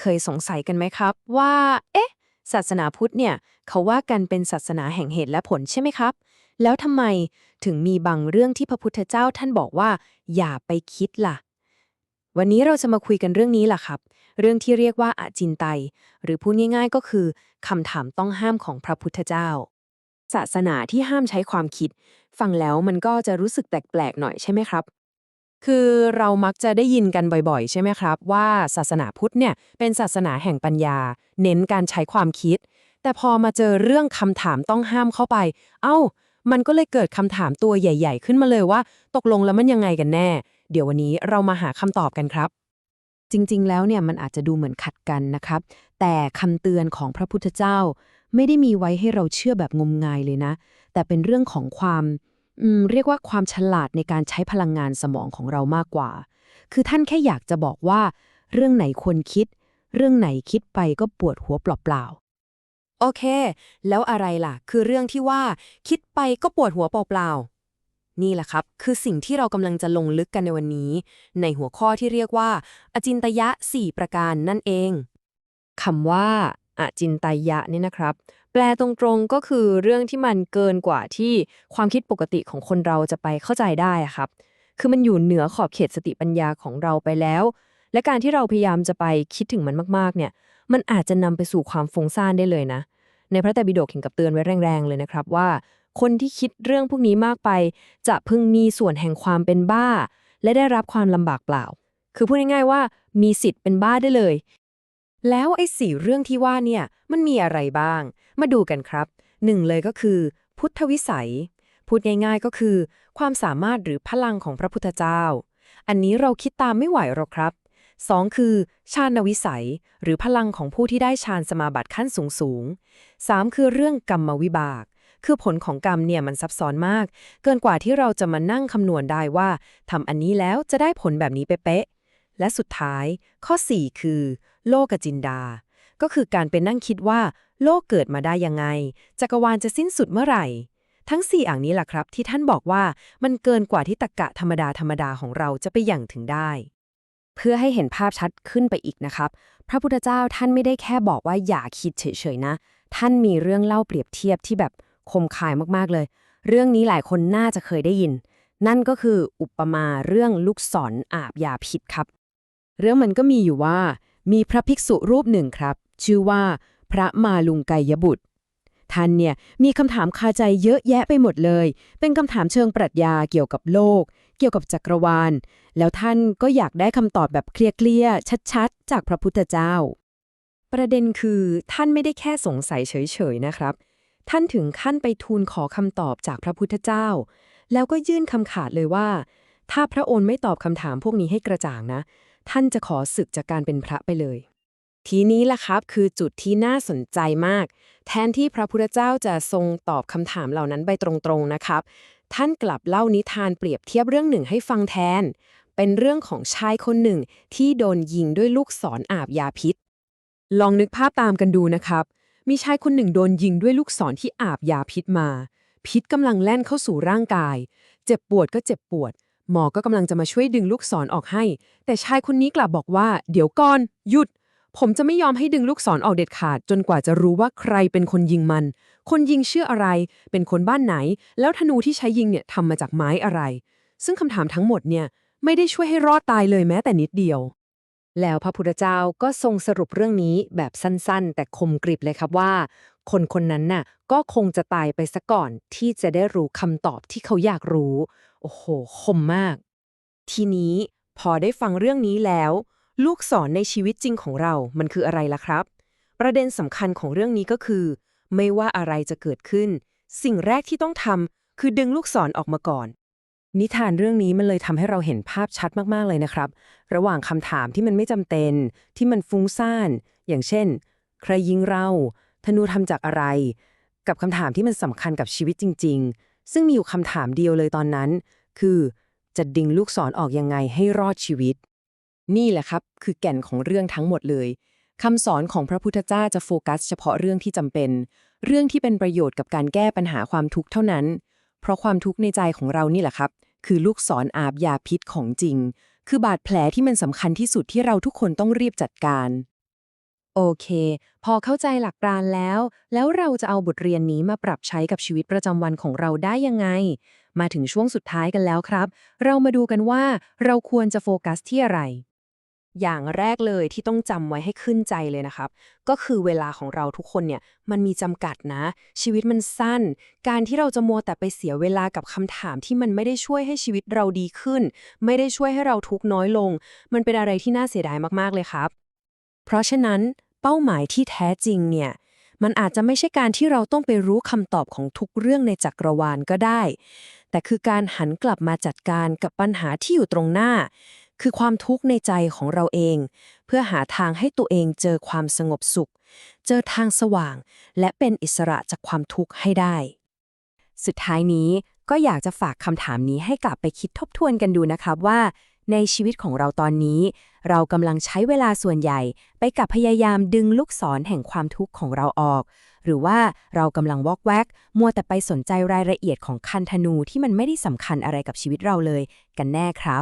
เคยสงสัยกันไหมครับ ว่า เอ๊ะ ศาสนาพุทธเนี่ย เขาว่ากันเป็นศาสนาแห่งเหตุและผลใช่ไหมครับ แล้วทำไมถึงมีบางเรื่องที่พระพุทธเจ้าท่านบอกว่า อย่าไปคิดล่ะ วันนี้เราจะมาคุยกันเรื่องนี้ล่ะครับ เรื่องที่เรียกว่าอาจินไตย หรือพูดง่าย ๆ ก็คือคำถามต้องห้ามของพระพุทธเจ้า ศาสนาที่ห้ามใช้ความคิด ฟังแล้วมันก็จะรู้สึกแปลกๆหน่อยใช่ไหมครับ คือเรามักจะได้ยินกันบ่อยๆ ใช่ไหมครับ ว่าศาสนาพุทธเนี่ยเป็นศาสนาแห่งปัญญา เน้นการใช้ความคิด แต่พอมาเจอเรื่องคำถามต้องห้ามเข้าไป เอ้า มันก็เลยเกิดคำถามตัวใหญ่ ๆ ขึ้นมาเลยว่า ตกลงแล้วมันยังไงกันแน่ เดี๋ยววันนี้เรามาหาคำตอบกันครับ จริงๆ แล้วเนี่ยมันอาจจะดูเหมือนขัดกันนะครับ แต่คำเตือนของพระพุทธเจ้า ไม่ได้มีไว้ให้เราเชื่อแบบงมงายเลยนะ แต่เป็นเรื่องของความ เรียกว่าความฉลาดในการใช้พลังงานสมองของเรามากกว่า คือท่านแค่อยากจะบอกว่า เรื่องไหนควรคิด เรื่องไหนคิดไปก็ปวดหัวเปล่าๆโอเค แล้วอะไรล่ะ คือเรื่องที่ว่า คิดไปก็ปวดหัวเปล่าๆนี่แหละครับ คือสิ่งที่เรากำลังจะลงลึกกันในวันนี้ ในหัวข้อที่เรียกว่า อจินตยะ 4 ประการนั่นเองคำว่าอจินตยะนี่นะครับ แปลตรงๆก็คือเรื่องที่มันเกินกว่าที่ความคิดปกติของคนเราจะไปเข้าใจได้ครับ คือมันอยู่เหนือขอบเขตสติปัญญาของเราไปแล้ว และการที่เราพยายามจะไปคิดถึงมันมากๆ เนี่ย มันอาจจะนำไปสู่ความฟุ้งซ่านได้เลยนะ ในพระไตรปิฎกถึงกับเตือนไว้แรงๆ เลยนะครับว่า คนที่คิดเรื่องพวกนี้มากไป จะพึงมีส่วนแห่งความเป็นบ้า และได้รับความลำบากเปล่า คือพูดง่ายๆว่า มีสิทธิ์เป็นบ้าได้เลย แล้วไอ้สี่เรื่องที่ว่าเนี่ยมันมีอะไรบ้าง มาดูกันครับหนึ่งเลยก็คือ พุทธวิสัย พูดง่ายๆก็คือ ความสามารถหรือพลังของพระพุทธเจ้า อันนี้เราคิดตามไม่ไหวหรอกครับสองคือฌานวิสัย หรือพลังของผู้ที่ได้ฌานสมาบัติขั้นสูงสูงสามคือเรื่องกรรมวิบาก คือผลของกรรมเนี่ยมันซับซ้อนมาก เกินกว่าที่เราจะมานั่งคำนวณได้ว่าทำอันนี้แล้วจะได้ผลแบบนี้เป๊ะและสุดท้าย ข้อ 4 คือ โลกจินดา ก็คือการเป็นนั่งคิดว่า โลกเกิดมาได้ยังไง จักรวาลจะสิ้นสุดเมื่อไหร่ ทั้ง 4 อย่างนี้แหละครับ ที่ท่านบอกว่ามันเกินกว่าที่ตรกกะธรรมดาธรรมดาของเราจะไปอย่างถึงได้ เพื่อให้เห็นภาพชัดขึ้นไปอีกนะครับ พระพุทธเจ้าท่านไม่ได้แค่บอกว่าอย่าคิดเฉยๆนะ ท่านมีเรื่องเล่าเปรียบเทียบที่แบบคมคายมากๆเลย เรื่องนี้หลายคนน่าจะเคยได้ยิน นั่นก็คืออุปมาเรื่องลูกศรออาบยาพิษครับ เรื่องมันก็มีอยู่ว่า มีพระภิกษุรูปหนึ่งครับ ชื่อว่าพระมาลุงไกยบุตร ท่านเนี่ยมีคำถามคาใจเยอะแยะไปหมดเลย เป็นคำถามเชิงปรัชญาเกี่ยวกับโลก เกี่ยวกับจักรวาล แล้วท่านก็อยากได้คำตอบแบบเคลียร์ๆชัดๆ จากพระพุทธเจ้า ประเด็นคือท่านไม่ได้แค่สงสัยเฉยๆนะครับ ท่านถึงขั้นไปทูลขอคำตอบจากพระพุทธเจ้า แล้วก็ยื่นคำขาดเลยว่า ถ้าพระองค์ไม่ตอบคำถามพวกนี้ให้กระจ่างนะ ท่านจะขอศึกจากการเป็นพระไปเลย ทีนี้ล่ะครับคือจุดที่น่าสนใจมาก แทนที่พระพุทธเจ้าจะทรงตอบคำถามเหล่านั้นไปตรงๆนะครับ ท่านกลับเล่านิทานเปรียบเทียบเรื่องหนึ่งให้ฟังแทน เป็นเรื่องของชายคนหนึ่งที่โดนยิงด้วยลูกศรออาบยาพิษ ลองนึกภาพตามกันดูนะครับ มีชายคนหนึ่งโดนยิงด้วยลูกศรที่อาบยาพิษมา พิษกำลังแล่นเข้าสู่ร่างกาย เจ็บปวดก็เจ็บปวด หมอก็กำลังจะมาช่วยดึงลูกศรออกให้ แต่ชายคนนี้กลับบอกว่า เดี๋ยวก่อน หยุด ผมจะไม่ยอมให้ดึงลูกศรออกเด็ดขาด จนกว่าจะรู้ว่าใครเป็นคนยิงมัน คนยิงชื่ออะไร เป็นคนบ้านไหน แล้วธนูที่ใช้ยิงเนี่ยทำมาจากไม้อะไร ซึ่งคำถามทั้งหมดเนี่ยไม่ได้ช่วยให้รอดตายเลยแม้แต่นิดเดียว แล้วพระพุทธเจ้าก็ทรงสรุปเรื่องนี้แบบสั้นๆ แต่คมกริบเลยครับว่า คนคนนั้นน่ะก็คงจะตายไปซะก่อนที่จะได้รู้คำตอบที่เขาอยากรู้ โอ้โห คมมาก ทีนี้พอได้ฟังเรื่องนี้แล้ว ลูกศรในชีวิตจริงของเรามันคืออะไรล่ะครับ ประเด็นสำคัญของเรื่องนี้ก็คือ ไม่ว่าอะไรจะเกิดขึ้น สิ่งแรกที่ต้องทำคือดึงลูกศรออกมาก่อน นิทานเรื่องนี้มันเลยทำให้เราเห็นภาพชัดมากๆเลยนะครับ ระหว่างคำถามที่มันไม่จำเป็น ที่มันฟุ้งซ่าน อย่างเช่น ใครยิงเรา ธนูทำจากอะไร กับคำถามที่มันสำคัญกับชีวิตจริง ๆ ซึ่งมีอยู่คำถามเดียวเลยตอนนั้น คือจะดึงลูกศรออกยังไงให้รอดชีวิต นี่แหละครับ คือแก่นของเรื่องทั้งหมดเลยคำสอนของพระพุทธเจ้าจะโฟกัส เฉพาะเรื่องที่จำเป็น เรื่องที่เป็นประโยชน์กับการแก้ปัญหาความทุกข์เท่านั้น เพราะความทุกข์ในใจของเรานี่แหละครับ คือลูกศรออาบยาพิษของจริง คือบาดแผลที่มันสำคัญที่สุดที่เราทุกคนต้องรีบจัดการ โอเค พอเข้าใจหลักการแล้ว แล้วเราจะเอาบทเรียนนี้มาปรับใช้กับชีวิตประจำวันของเราได้ยังไง มาถึงช่วงสุดท้ายกันแล้วครับ เรามาดูกันว่าเราควรจะโฟกัสที่อะไร อย่างแรกเลยที่ต้องจำไว้ให้ขึ้นใจเลยนะครับ ก็คือเวลาของเราทุกคนเนี่ยมันมีจำกัดนะ ชีวิตมันสั้น การที่เราจะมัวแต่ไปเสียเวลากับคำถามที่มันไม่ได้ช่วยให้ชีวิตเราดีขึ้น ไม่ได้ช่วยให้เราทุกข์น้อยลง มันเป็นอะไรที่น่าเสียดายมากๆเลยครับ เพราะฉะนั้นเป้าหมายที่แท้จริงเนี่ยมันอาจจะไม่ใช่การที่เราต้องไปรู้คำตอบของทุกเรื่องในจักรวาลก็ได้ แต่คือการหันกลับมาจัดการกับปัญหาที่อยู่ตรงหน้า คือความทุกข์ในใจของเราเอง เพื่อหาทางให้ตัวเองเจอความสงบสุข เจอทางสว่าง และเป็นอิสระจากความทุกข์ให้ได้ สุดท้ายนี้ก็อยากจะฝากคำถามนี้ให้กลับไปคิดทบทวนกันดูนะครับว่า ในชีวิตของเราตอนนี้ เรากำลังใช้เวลาส่วนใหญ่ ไปกับพยายามดึงลูกศรแห่งความทุกข์ของเราออก หรือว่าเรากำลังวอกแวก มัวแต่ไปสนใจรายละเอียดของคันธนูที่มันไม่ได้สำคัญอะไรกับชีวิตเราเลย กันแน่ครับ